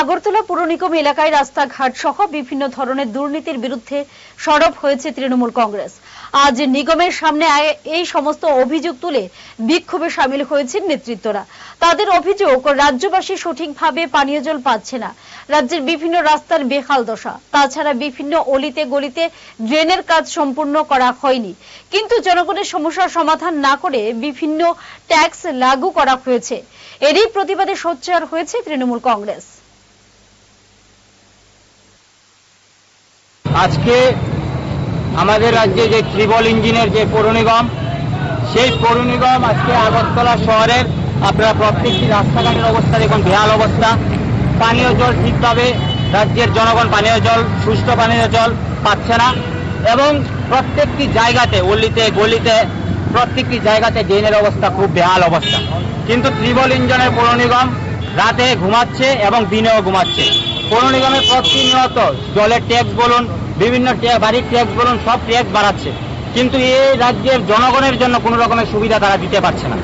আগরতলা পুর নিগম এলাকায় রাস্তাঘাট সহ বিভিন্ন ধরনের দুর্নীতির বিরুদ্ধে সরব হয়েছে তৃণমূল কংগ্রেস। আজ নিগমের সামনে এই সমস্ত অভিযোগ তুলে বিক্ষোভে সামিল হয়েছেন নেতৃত্বরা। তাদের অভিযোগ, রাজ্যবাসী সঠিকভাবে পানীয় জল পাচ্ছে না। রাজ্যের বিভিন্ন রাস্তার বেহাল দশা। তাছাড়া বিভিন্ন অলিতে গলিতে ড্রেনের কাজ সম্পূর্ণ করা হয়নি। কিন্তু জনগণের সমস্যার সমাধান না করে বিভিন্ন ট্যাক্স লাগু করা হয়েছে। এরই প্রতিবাদে সোচ্চার হয়েছে তৃণমূল কংগ্রেস। আজকে আমাদের রাজ্যে যে ত্রিবল ইঞ্জিনের যে পৌর নিগম, সেই পৌর নিগম আজকে আগরতলা শহরের আপনারা প্রত্যেকটি রাস্তাঘাটের অবস্থা দেখুন, বেহাল অবস্থা। পানীয় জল ঠিকভাবে রাজ্যের জনগণ পানীয় জল সুস্থ পানীয় জল পাচ্ছে না। এবং প্রত্যেকটি জায়গাতে, অলিতে, গলিতে, প্রত্যেকটি জায়গাতে ড্রেনের অবস্থা খুব বেহাল অবস্থা। কিন্তু ত্রিবল ইঞ্জিনের পৌর নিগম রাতে ঘুমাচ্ছে এবং দিনেও ঘুমাচ্ছে। পৌর নিগমের প্রতিনিয়ত জলের ট্যাক্স বলুন, বিভিন্ন বাড়ির ট্যাক্স বলুন, সব ট্যাক্স বাড়াচ্ছে। কিন্তু এই রাজ্যের জনগণের জন্য কোনো রকমের সুবিধা তারা দিতে পারছে না।